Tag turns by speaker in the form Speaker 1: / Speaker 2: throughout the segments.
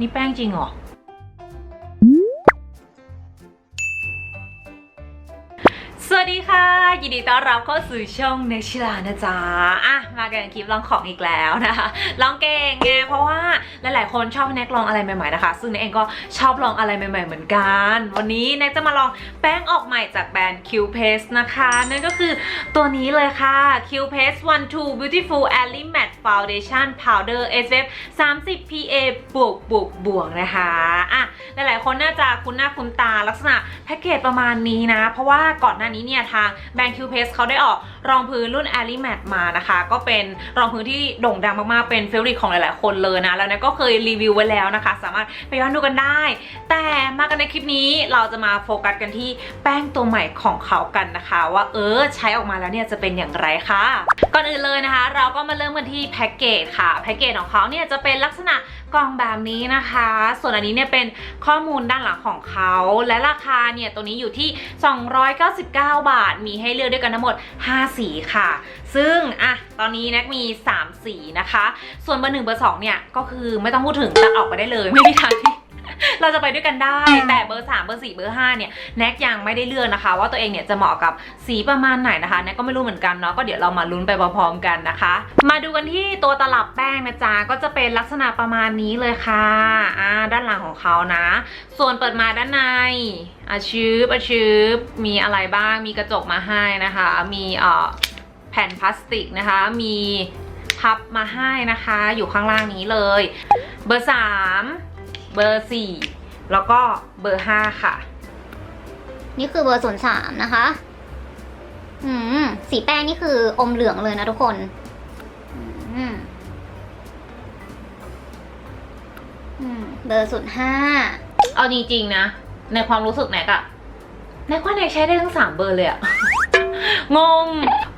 Speaker 1: นี่แป้งจริงเหรอ ยินดีต้อนรับเข้าสู่ช่องเนชิลานะจ๊ะอะมากันคลิปลองของอีกแล้วนะคะ ลองเก่งไงเพราะว่าหลายๆ คนชอบแน็กลองอะไรใหม่ๆนะคะ ซึ่งแน็กเองก็ชอบลองอะไรใหม่ ๆ เหมือนกัน วันนี้แน็กจะมาลองแป้งออกใหม่จากแบรนด์ Q Paste นะคะ นั่นก็คือตัวนี้เลยค่ะ Q Paste 1 2 Beautiful Ally Matte Foundation Powder SPF 30 PA บวกบวกบวกนะคะอะหลายๆ คนน่าจะคุ้นหน้าคุ้นตาลักษณะแพ็กเกจประมาณนี้นะ เพราะว่าก่อนหน้านี้เนี่ยทางแบรนด์ Q Paste เขาได้ออกรองพื้นรุ่น a l i Matte มานะคะ ก็เป็นรองพื้นที่โด่งดังมากๆ เป็นเฟ v o r i t ของหลายๆ คนเลยนะ แล้วเนยก็เคยรีวิวไว้แล้วนะคะ สามารถไปย้อนดูกันได้ แต่มากันในคลิปนี้เราจะมาโฟกัสกันที่แป้งตัวใหม่ของเขากันนะคะ ว่าเออใช้ออกมาแล้วเนี่ยจะเป็นอย่างไรค่ะ ก่อนอื่นเลยนะคะ เราก็มาเริ่มกันที่แพ็กเกจค่ะแพ็กเกจของเขาเนี่ยจะเป็นลักษณะ กล่องแบบนี้นะคะ ส่วนอันนี้เนี่ยเป็นข้อมูลด้านหลังของเขา และราคาเนี่ยตัวนี้อยู่ที่ 299 บาท มีให้เลือกด้วยกันทั้งหมด 5 สีค่ะ ซึ่งอะตอนนี้แน็กมี 3 สีนะคะ ส่วนเบอร์หนึ่งเบอร์สองเนี่ยก็คือไม่ต้องพูดถึงตัดออกไปได้เลยไม่มีทางที่ เราจะไปด้วยกันได้ แต่เบอร์ 3 เบอร์ 4 เบอร์ 5 เนี่ยแน็กยังไม่ได้เลือกนะคะ ว่าตัวเองเนี่ยจะเหมาะกับสีประมาณไหนนะคะแน็กก็ไม่รู้เหมือนกันเนาะก็เดี๋ยวเรามาลุ้นไปพร้อมๆกันนะคะ มาดูกันที่ตัวตลับแป้งนะจ๊ะก็จะเป็นลักษณะประมาณนี้เลยค่ะอ่าด้านหลังของเขานะ ส่วนเปิดมาด้านในอาชืบอาชืบมีอะไรบ้างมีกระจกมาให้นะคะ มีเอ่อแผ่นพลาสติกนะคะ มีพับมาให้นะคะ อยู่ข้างล่างนี้เลย เบอร์ 3 เบอร์4แล้วก็เบอร์5ค่ะ
Speaker 2: นี่คือเบอร์ศูนย์สามนะคะ อืม สีแป้งนี่คืออมเหลืองเลยนะทุกคนอืมอืมเบอร์ศูนย์ห้า
Speaker 1: เอาจริงๆนะ ในความรู้สึกแน็กอะแน็กว่าแน็กใช้ได้ทั้งสามเบอร์เลยอะงง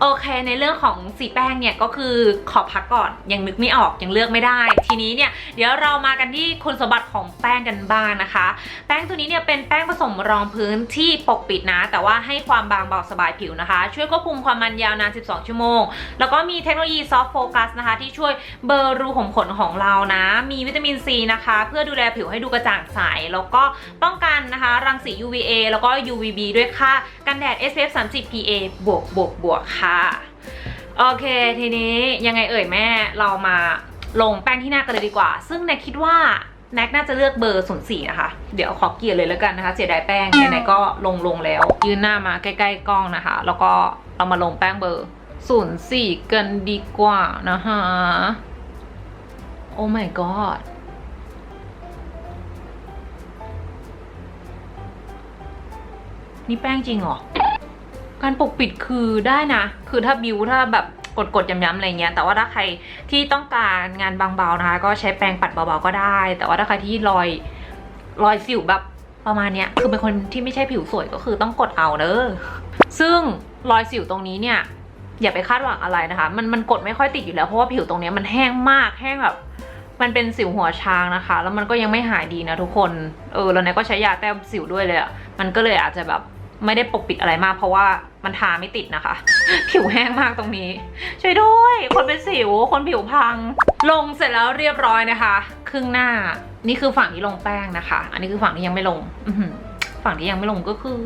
Speaker 1: โอเค ในเรื่องของสีแป้งเนี่ยก็คือขอพักก่อนยังนึกไม่ออกยังเลือกไม่ได้ ทีนี้เนี่ยเดี๋ยวเรามากันที่คุณสมบัติของแป้งกันบ้างนะคะ แป้งตัวนี้เนี่ยเป็นแป้งผสมรองพื้นที่ปกปิดนะ แต่ว่าให้ความบางเบาสบายผิวนะคะ ช่วยควบคุมความมันยาวนาน 12 ชั่วโมง แล้วก็มีเทคโนโลยีซอฟต์โฟกัสนะคะที่ช่วยเบลอรูขุมขนของเรานะ มีวิตามินซีนะคะ เพื่อดูแลผิวให้ดูกระจ่างใสแล้วก็ป้องกันนะคะ รังสี UVA แล้วก็ UVB ด้วยค่ะกันแดด SPF 30 PA บวกบวกบวกค่ะโอเค ทีนี้ยังไงเอ่ยแม่เรามาลงแป้งที่หน้ากันเลยดีกว่า ซึ่งแนคิดว่าแน็กน่าจะเลือกเบอร์0 4นะคะ เดี๋ยวขอเกลียร์เลยแล้วกันนะคะ เสียดายแป้งไหนๆก็ลงลงแล้ว ยืนหน้ามาใกล้ๆกล้องนะคะ แล้วก็เรามาลงแป้งเบอร์0 4กันดีกว่านะคะโอ้ my god นี่แป้งจริงเหรอ การปกปิดคือได้นะ คือถ้าบิวถ้าแบบกดกดๆย้ำๆอะไรเงี้ย แต่ว่าถ้าใครที่ต้องการงานบางเบานะคะ ก็ใช้แปรงปัดเบาๆก็ได้ แต่ว่าถ้าใครที่รอยรอยสิวแบบประมาณเนี้ย คือเป็นคนที่ไม่ใช่ผิวสวยก็คือต้องกดเอาเด้อ ซึ่งรอยสิวตรงนี้เนี่ยอย่าไปคาดหวังอะไรนะคะ มันมันกดไม่ค่อยติดอยู่แล้วเพราะว่าผิวตรงนี้มันแห้งมากแห้งแบบมันเป็นสิวหัวช้างนะคะ แล้วมันก็ยังไม่หายดีนะทุกคน เออ แล้วเนี่ยก็ใช้ยาแต้มสิวด้วยเลยอะ มันก็เลยอาจจะแบบ ไม่ได้ปกปิดอะไรมาก เพราะว่ามันทาไม่ติดนะคะ ผิวแห้งมากตรงนี้ ช่วยด้วย คนเป็นสิว คนผิวพัง ลงเสร็จแล้วเรียบร้อยนะคะ ครึ่งหน้า นี่คือฝั่งที่ลงแป้งนะคะ อันนี้คือฝั่งที่ยังไม่ลง อืฝั่งที่ยังไม่ลงก็คือ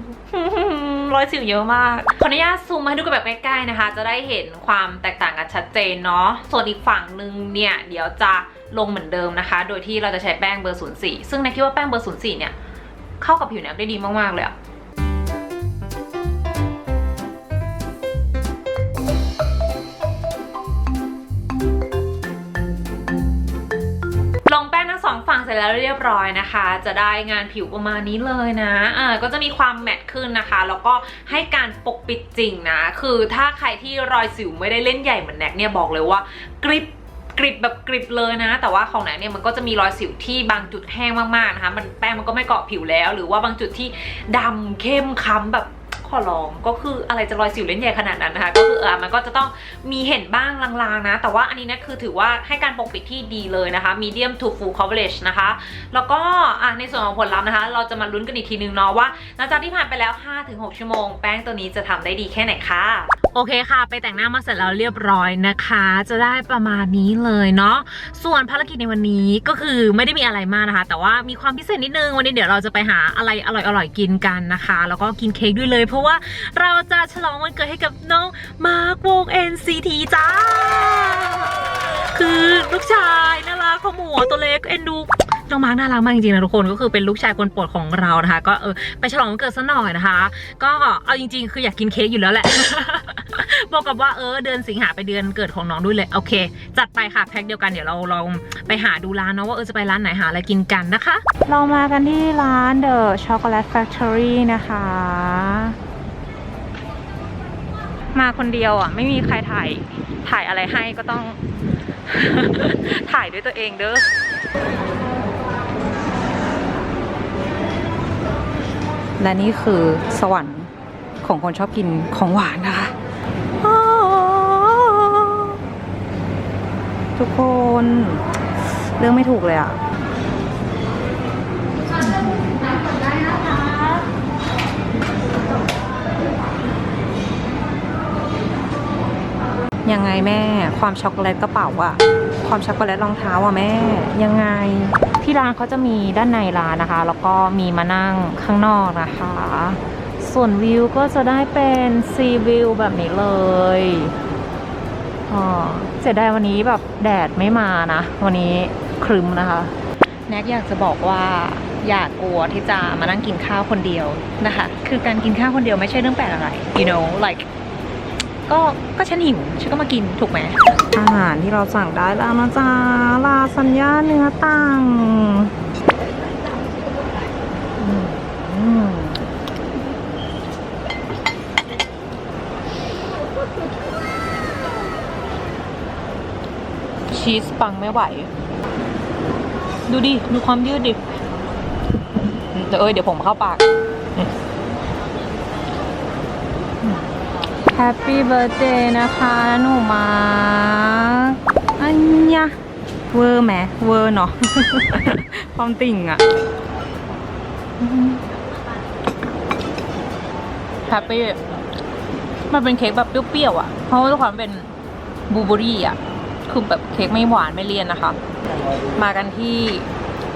Speaker 1: รอยสิวเยอะมาก ขออนุญาตซูมมาให้ดูกันแบบใกล้ๆนะคะ จะได้เห็นความแตกต่างกันชัดเจนเนาะ ส่วนอีกฝั่งหนึ่งเนี่ย เดี๋ยวจะลงเหมือนเดิมนะคะ โดยที่เราจะใช้แป้งเบอร์ 04 ซึ่งในคิดว่าแป้งเบอร์ 04 เนี่ย เข้ากับผิวแนบได้ดีมากๆเลยอะ แล้วเรียบร้อยนะคะ จะได้งานผิวประมาณนี้เลยนะอ่าก็จะมีความแมตต์ขึ้นนะคะ แล้วก็ให้การปกปิดจริงนะ คือถ้าใครที่รอยสิวไม่ได้เล่นใหญ่เหมือนแน็กเนี่ยบอกเลยว่ากริบกริบแบบกริบเลยนะ แต่ว่าของแน็กเนี่ยมันก็จะมีรอยสิวที่บางจุดแห้งมากๆนะคะ มันแป้งมันก็ไม่เกาะผิวแล้ว หรือว่าบางจุดที่ดำเข้มค้ำแบบ อร้องก็คืออะไรจะรอยสิวเล่นใหญ่ขนาดนั้นนะคะ ก็คือเออมันก็จะต้องมีเห็นบ้างลางๆนะ แต่ว่าอันนี้เนะคือถือว่าให้การปกปิดที่ดีเลยนะคะ medium to full coverage นะคะ แล้วก็อะในส่วนของผลลัพธ์นะคะ เราจะมาลุ้นกันอีกทีนึงเนาะว่าหลังจากที่ผ่านไปแล้ว 5-6 ชั่วโมง แป้งตัวนี้จะทำได้ดีแค่ไหนค่ะ โอเคค่ะ ไปแต่งหน้ามาเสร็จแล้วเรียบร้อยนะคะ จะได้ประมาณนี้เลยเนาะส่วนภารกิจในวันนี้ก็คือไม่ได้มีอะไรมากนะคะ แต่ว่ามีความพิเศษนิดนึงวันนี้เดี๋ยวเราจะไปหาอะไรอร่อยๆกินกันนะคะ แล้วก็กินเค้กด้วยเลย เพราะว่าเราจะฉลองวันเกิดให้กับน้องมาร์ควง NCT จ้าคือลูกชายน่ารักขโมยตัวเล็กเอ็นดูน้องมาร์กน่ารักมากจริงๆนะทุกคนก็คือเป็นลูกชายคนโปรดของเรานะคะ ก็เออไปฉลองวันเกิดซะหน่อยนะคะ ก็เอาจริง ๆ คืออยากกินเค้กอยู่แล้วแหละ บอกกับว่าเออเดือนสิงหาไปเดือนเกิดของน้องด้วยเลยโอเค จัดไปค่ะแพ็คเดียวกันเดี๋ยวเราลองไปหาดูร้านเนาะว่าเออจะไปร้านไหนหาอะไรกินกันนะคะ เรามากันที่ร้าน The Chocolate Factory นะคะ มาคนเดียวอะ ไม่มีใครถ่ายถ่ายอะไรให้ก็ต้อง ถ่ายด้วยตัวเองเด้อและนี่คือสวรรค์ของคนชอบกินของหวานนะคะ ทุกคนเรื่องไม่ถูกเลยอะยังไงแม่ ความช็อกโกแลตกระเป๋าอะความช็อกโกแลตรองเท้าอะแม่ ยังไง ที่ร้านเขาจะมีด้านในร้านนะคะ แล้วก็มีมานั่งข้างนอกนะคะ ส่วนวิวก็จะได้เป็นซีวิวแบบนี้เลยอ๋อ เสียดายวันนี้แบบแดดไม่มานะ วันนี้ครึมนะคะแน็กอยากจะบอกว่าอย่ากกลัวที่จะมานั่งกินข้าวคนเดียวนะคะ คือการกินข้าวคนเดียวไม่ใช่เรื่องแปลกอะไร you know like ก็ก็ฉันหิวฉันก็มากินถูกไหมอาหารที่เราสั่งได้แล้วนะจ๊ะลาสัญญาเนื้อตัง ชีสปังไม่ไหว ดูดิ ดูความยืดดิเดี๋ยวเอ้ยเดี๋ยวผมเข้าปาก แฮปปี้เบิร์ a เดย์นะคะหนูมาร์คอันยะเวอร์ไหมเวอร์เนาะความติ่งอะแฮปปี้มันเป็นเค้กแบบเปรี้ยวๆอะเพราะว่าด้วยความเป็นบูเบอรี่อะ คือแบบเค้กไม่หวานไม่เลี่ยนนะคะ มากันที่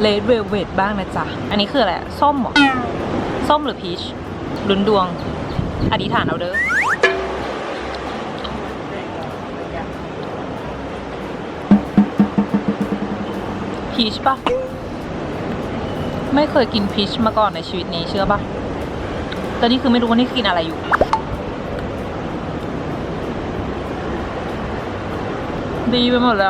Speaker 1: เลดเวลเวดบ้างนะจ๊ะ อันนี้คืออะไรส้มเหรอ ส้มหรือพีชลุ้นดวง อธิษฐานเอาเด้อพีชปะไม่เคยกินพีชมาก่อนในชีวิตนี้เชื่อปะแต่นี่คือไม่รู้ว่านี่กินอะไรอยู่ ดีไปหมดเลย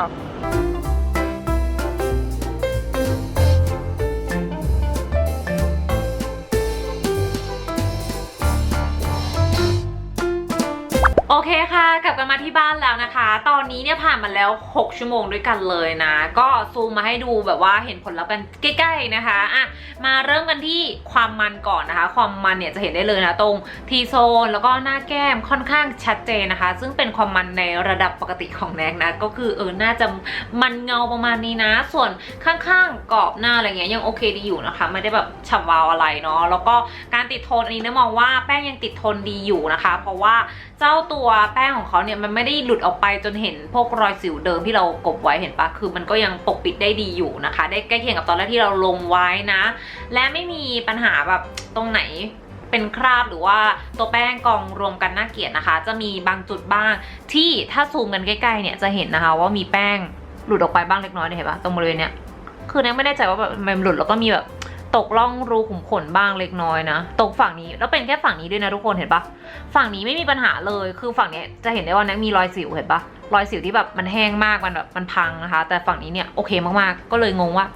Speaker 1: อะโอเคค่ะ กลับกันมาที่บ้านแล้วนะคะ ตอนนี้เนี่ยผ่านมาแล้ว 6 ชั่วโมงด้วยกันเลยนะ ก็ซูมมาให้ดูแบบว่าเห็นผลลัพธ์กันใกล้ๆนะคะอะมาเริ่มกันที่ความมันก่อนนะคะ ความมันเนี่ยจะเห็นได้เลยนะ ตรงทีโซนแล้วก็หน้าแก้มค่อนข้างชัดเจนนะคะ ซึ่งเป็นความมันในระดับปกติของแนกนะ ก็คือเออน่าจะมันเงาประมาณนี้นะ ส่วนข้างๆกรอบหน้าอะไรเงี้ยยังโอเคดีอยู่นะคะ ไม่ได้แบบฉ่ำวาวอะไรเนาะแล้วก็การติดโทนอันนี้เนี่ยมองว่าแป้งยังติดโทนดีอยู่นะคะ เพราะว่า เจ้าตัวแป้งของเขาเนี่ยมันไม่ได้หลุดออกไปจนเห็นพวกรอยสิวเดิมที่เรากบไว้เห็นปะคือมันก็ยังปกปิดได้ดีอยู่นะคะ ได้ใกล้เคียงกับตอนแรกที่เราลงไว้นะ และไม่มีปัญหาแบบตรงไหนเป็นคราบหรือว่าตัวแป้งกองรวมกันน่าเกลียดนะคะ จะมีบางจุดบ้างที่ถ้าซูมกันใกล้ๆเนี่ยจะเห็นนะคะว่ามีแป้งหลุดออกไปบ้างเล็กน้อยเนี่ยเห็นปะตรงบริเวณเนี้ยคือเนี่ยไม่แน่ใจว่าแบบมันหลุดแล้วก็มีแบบ ตกล่องรูขุมขนบ้างเล็กน้อยนะตรงฝั่งนี้แล้วเป็นแค่ฝั่งนี้ด้วยนะทุกคนเห็นปะฝั่งนี้ไม่มีปัญหาเลยคือฝั่งนี้จะเห็นได้ว่านักมีรอยสิวเห็นปะรอยสิวที่แบบมันแห้งมากมันแบบมันพังนะคะ แต่ฝั่งนี้เนี่ยโอเคมากๆ ก็เลยงงว่า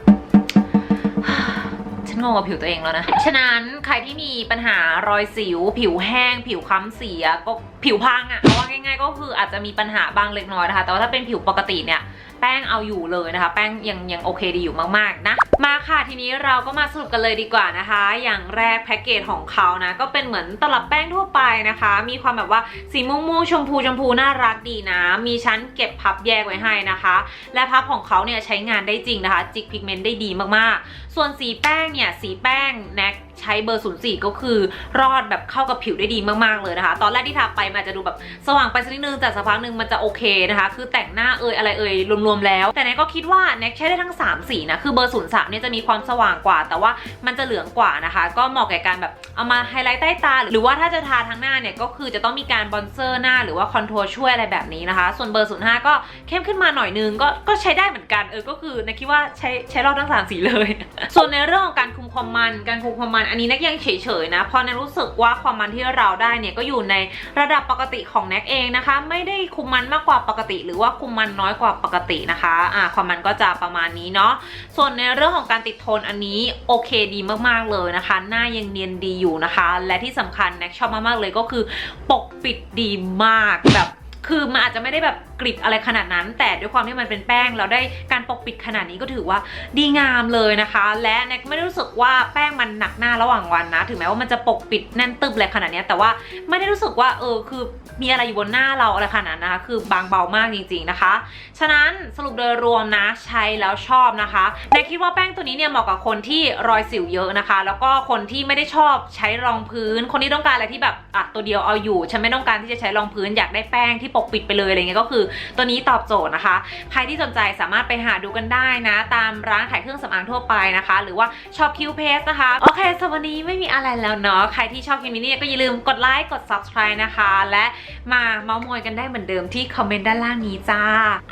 Speaker 1: ฉันงงกับผิวตัวเองแล้วนะ ฉะนั้นใครที่มีปัญหารอยสิว ผิวแห้ง ผิวค้ำเสียก็ผิวพังอะ่ะเอาว่าง่าย ๆ ก็คืออาจจะมีปัญหาบ้างเล็กน้อยนะคะ แต่ว่าถ้าเป็นผิวปกติเนี่ย แป้งเอาอยู่เลยนะคะ แป้งยังยังโอเคดีอยู่มากๆนะ มาค่ะทีนี้เราก็มาสรุปกันเลยดีกว่านะคะ อย่างแรกแพ็กเกจของเขานะก็เป็นเหมือนตลับแป้งทั่วไปนะคะ มีความแบบว่าสีม่วงๆชมพูชมพูน่ารักดีนะ มีชั้นเก็บพับแยกไว้ให้นะคะ และพับของเขาเนี่ยใช้งานได้จริงนะคะ จิกพิกเมนต์ได้ดีมากๆ ส่วนสีแป้งเนี่ยสีแป้งแน็กใช้เบอร์ 04 ก็คือรอดแบบเข้ากับผิวได้ดีมากๆเลยนะคะ ตอนแรกที่ทาไปมันอาจจะดูแบบสว่างไปสักนิดนึงแต่สักพักหนึ่งมันจะโอเคนะคะ คือแต่งหน้าเอยอะไรเอยรวมๆแล้ว แต่แน็กก็คิดว่าแน็กใช้ได้ทั้ง 3 สีนะ คือเบอร์ 03 เนี่ยจะมีความสว่างกว่า แต่ว่ามันจะเหลืองกว่านะคะ ก็เหมาะแก่การแบบเอามาไฮไลท์ใต้ตา หรือว่าถ้าจะทาทั้งหน้าเนี่ยก็คือจะต้องมีการบอนเซอร์หน้าหรือว่าคอนทัวร์ช่วยอะไรแบบนี้นะคะ ส่วนเบอร์ 05 ก็เข้มขึ้นมาหน่อยนึงก็ก็ใช้ได้เหมือนกันเออก็คือแน็กคิดว่าใช้ใช้รอดทั้งสามสีเลย ส่วนในเรื่องของการคุมความมันการคุมความมันอันนี้แนกยังเฉยๆนะเพราะแนกรู้สึกว่าความมันที่เราได้เนี่ยก็อยู่ในระดับปกติของแนกเองนะคะ ไม่ได้คุมมันมากกว่าปกติ หรือว่าคุมมันน้อยกว่าปกตินะคะอ่าความมันก็จะประมาณนี้เนาะส่วนในเรื่องของการติดโทนอันนี้โอเคดีมากๆเลยนะคะ หน้ายังเนียนดีอยู่นะคะ และที่สำคัญแนกชอบมากๆเลยก็คือ ปกปิดดีมากแบบคือมันอาจจะไม่ได้แบบ กริบอะไรขนาดนั้น แต่ด้วยความที่มันเป็นแป้งเราได้การปกปิดขนาดนี้ก็ถือว่าดีงามเลยนะคะ และแน็กไม่ได้รู้สึกว่าแป้งมันหนักหน้าระหว่างวันนะ ถึงแม้ว่ามันจะปกปิดแน่นตึบอะไรขนาดนี้แต่ว่าไม่ได้รู้สึกว่าเออคือมีอะไรอยู่บนหน้าเราอะไรขนาดนั้นนะคะ คือบางเบามากจริง ๆนะคะ ฉะนั้นสรุปโดยรวมนะใช้แล้วชอบนะคะแน็กคิดว่าแป้งตัวนี้เนี่ยเหมาะกับคนที่รอยสิวเยอะนะคะ แล้วก็คนที่ไม่ได้ชอบใช้รองพื้น คนที่ต้องการอะไรที่แบบอะตัวเดียวเอาอยู่ ฉันไม่ต้องการที่จะใช้รองพื้นอยากได้แป้งที่ปกปิดไปเลยอะไรเงี้ยก็คือตัวนี้ตอบโจทย์นะคะ ใครที่สนใจสามารถไปหาดูกันได้นะ ตามร้านขายเครื่องสำอางทั่วไปนะคะ หรือว่าชอบคิวเพสนะคะ โอเคสวันนี้ไม่มีอะไรแล้วเนาะ ใครที่ชอบคลิปนี้เนี่ก็อย่าลืมกดไลค์ กด subscribe นะคะ และมาเมาส์มอยกันได้เหมือนเดิมที่คอมเมนต์ด้านล่างนี้จ้า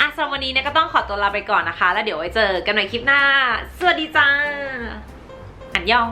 Speaker 1: อะสำหรับวันนี้เนี่ยก็ต้องขอตัวลาไปก่อนนะคะ แล้วเดี๋ยวไว้เจอกันใหม่คลิปหน้า สวัสดีจ้า อันยอง